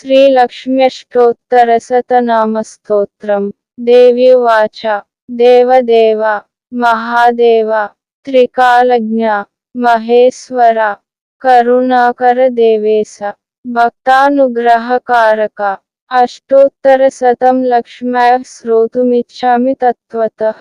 श्रीलक्ष्म्यष्टोत्तरशतनामस्तोत्रम् देव्युवाच। देवदेव। महादेव। त्रिकालज्ञ। महेश्वर। करुणाकर देवेश भक्तानुग्रहकारक। अष्टोत्तरशतं लक्ष्म्यः श्रोतुमिच्छामि तत्त्वतः।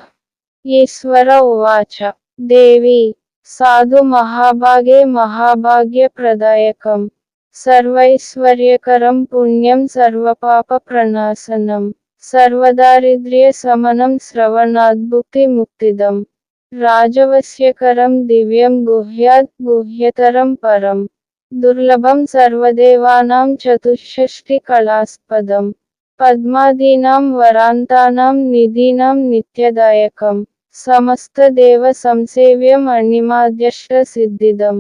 ईश्वर उवाच। देवी। साधु महाभागे महाभाग्य महाभाग्यप्रदायकम्। సర్వైశ్వర్యకరం పుణ్యం సర్వపాప ప్రణాశనం సర్వదారిద్ర్య సమనం శ్రవణాద్భుక్తి ముక్తిదం. రాజవశ్యకరం దివ్యం గుహ్యాత్ గుహ్యతరం పరం. దుర్లభం సర్వదేవానాం చతుషష్టి కళాస్పదం. పద్మాదీనాం వరాంతానాం నిధీనాం నిత్యదాయకం. సమస్తదేవ సంసేవ్యం అణిమాద్యష్ట సిద్ధిదం.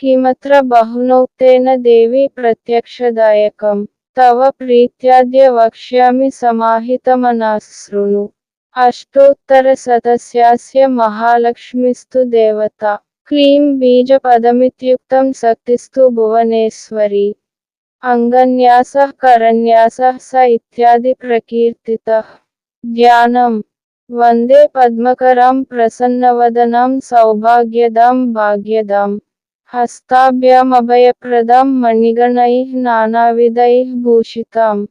किमत्र बहुनोक्तेन देवी प्रत्यक्षदायकम् तव प्रीत्याद्य वक्ष्यामि समाहितमनाः शृणु अष्टोत्तरशतस्यास्य महालक्ष्मीस्तु देवता क्लीं बीजपदमित्युक्तं शक्तिस्तु भुवनेश्वरी अङ्गन्यासः करन्यासः स इत्यादि प्रकीर्तितः ध्यानम् वन्दे पद्मकरां प्रसन्नवदनां सौभाग्यदां भाग्यदाम् हस्ताभ्यामभयप्रदां मणिगणैः नानाविधैः भूषिताम्।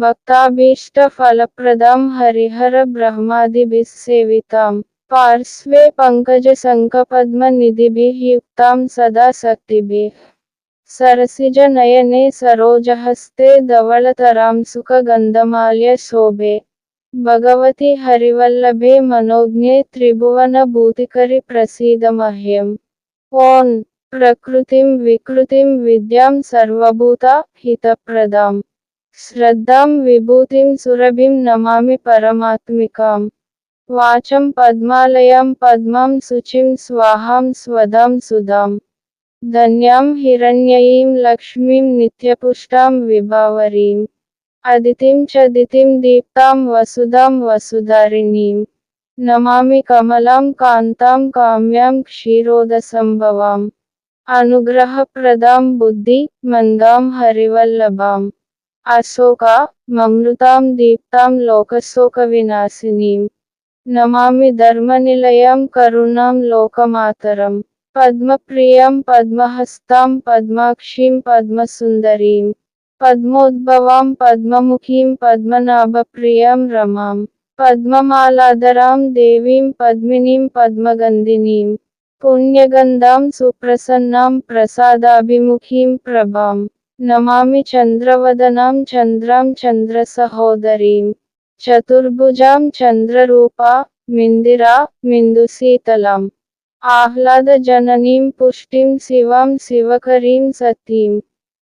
भक्ताभीष्टफलप्रदां हरिहरब्रह्मादिभिः सेविताम्। पार्श्वे पङ्कजशङ्खपद्मनिधिभिः युक्तां सदा शक्तिभिः सरसिजनयने सरोजहस्ते धवलतरां सुखगन्धमाल्य शोभे। भगवति हरिवल्लभे मनोज्ञे त्रिभुवनभूतिकरि प्रसीद मह्यम् ॐ प्रकृतिं विकृतिं विद्यां सर्वभूता हितप्रदाम् श्रद्धां विभूतिं सुरभिं नमामि परमात्मिकाम्। वाचं पद्मालयां पद्मां शुचिं स्वाहां स्वदां सुधाम् धन्यां हिरण्ययीं लक्ष्मीं नित्यपुष्टां विभावरीम्। अदितिं च दितिं दीप्तां वसुधां वसुधारिणीम्। नमामि कमलां कान्तां काम्यां अनुग्रहप्रदां बुद्धि, मन्दां हरिवल्लभाम्। अशोका, ममृतां दीप्तां लोकशोकविनाशिनीम्। नमामि धर्मनिलयां करुणां लोकमातरम्। पद्मप्रियाँ पद्महस्तां पद्माक्षीं पद्मसुन्दरीं पद्मोद्भवां पद्ममुखीं पद्मनाभप्रियाँ रमाम्। पद्ममालाधरां देवीं पद्मिनीं पद्मगन्धिनीम्। పుణ్యగంధాం సుప్రసన్నాం ప్రసాదాభిముఖీం ప్రభాం. నమామి చంద్రవదనాం చంద్రాం చంద్రసహోదరీం. చతుర్భుజాం చంద్రరూపా మిందిరా మిందుశీతలాం. ఆహ్లాదజననీం పుష్టిం శివాం శివకరీం సతీం.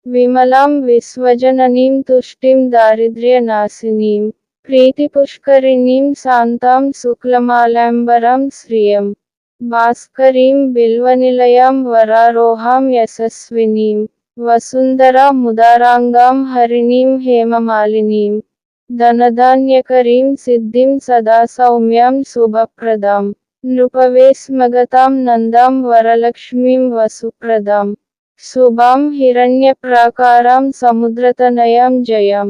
విమలాం విశ్వజననీం తుష్టిం దారిద్ర్యనాశినీం. ప్రీతిపుష్కరిణీం శాంతాం శుక్లమాలాంబరం శ్రియం. भास्करीं बिल्वनिलयां वरारोहां यशस्विनीं वसुन्धरा मुदाराङ्गां हरिणीं हेममालिनीं, धनधान्यकरीं सिद्धिं सदा सौम्यां शुभप्रदां, नृपवेश्मगतां नन्दां वरलक्ष्मीं वसुप्रदां, शुभां हिरण्यप्राकारां समुद्रतनयां जयां,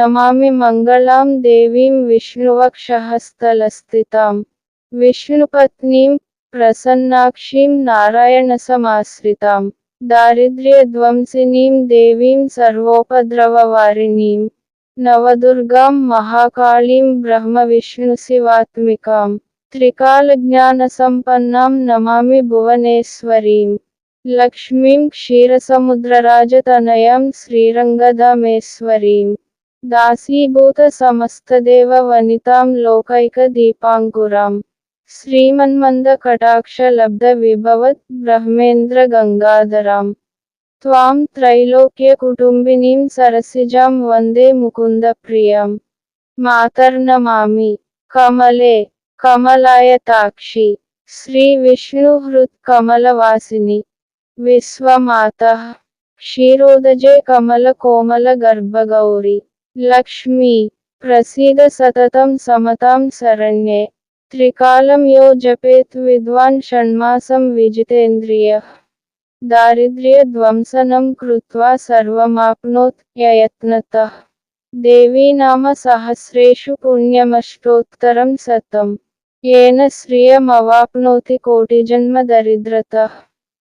नमामि मङ्गलां देवीं विष्णुवक्षहस्तलस्थितां, विष्णुपत्नीं प्रसन्नाक्षीं नारायणसमाश्रितां, दारिद्र्यध्वंसिनीं देवीं सर्वोपद्रववारिणीं, नवदुर्गां महाकालीं ब्रह्मविष्णुशिवात्मिकां, त्रिकालज्ञानसम्पन्नां नमामि भुवनेश्वरीं, लक्ष्मीं क्षीरसमुद्रराजतनयां श्रीरङ्गधामेश्वरीं, दासीभूतसमस्तदेववनितां लोकैकदीपाङ्कुराम् శ్రీమన్మంద కటాక్ష లబ్ధ విభవత్ బ్రహ్మేంద్ర గంగాధరాం త్వాం త్రైలోక్య కుటుంబినీం సరసిజాం వందే ముకుంద ప్రియాం మాతర్నమామి కమలే కమలాయతాక్షి శ్రీ విష్ణు హృత్ కమలవాసిని విశ్వమాత క్షీరోదజే కమల కోమల గర్భగౌరి లక్ష్మీ ప్రసీద సతతం సమతాం శరణ్యే त्रिकालं यो जपेत् विद्वान् षण्मासं विजितेन्द्रियः दारिद्र्यध्वंसनं कृत्वा सर्वमाप्नोत् ययत्नतः देवीनामसहस्रेषु पुण्यमष्टोत्तरं शतम् येन श्रियमवाप्नोति कोटिजन्मदरिद्रतः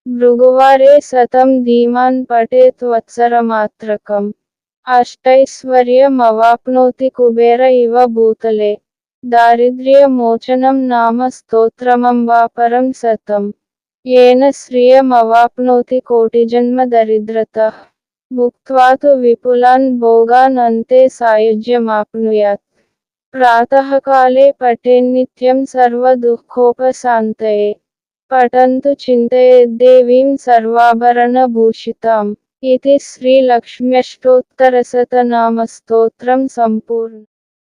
भृगुवारे शतं धीमान् पठेत् वत्सरमात्रकम् अष्टैश्वर्यमवाप्नोति कुबेर इव भूतले दारिद्र्य मोचनम नाम स्तोत्रमम्बा परं सतम् येन श्रियमवाप्नोति कोटिजन्मदरिद्रतः भुक्त्वा तु विपुलान् भोगान् अन्ते सायुज्यमाप्नुयात् प्रातःकाले पठेन्नित्यं सर्वदुःखोपशान्तये पठन्तु चिन्तयेद्देवीं सर्वाभरणभूषिताम् इति श्रीलक्ष्म्यष्टोत्तरशतनामस्तोत्रं सम्पूर्णम्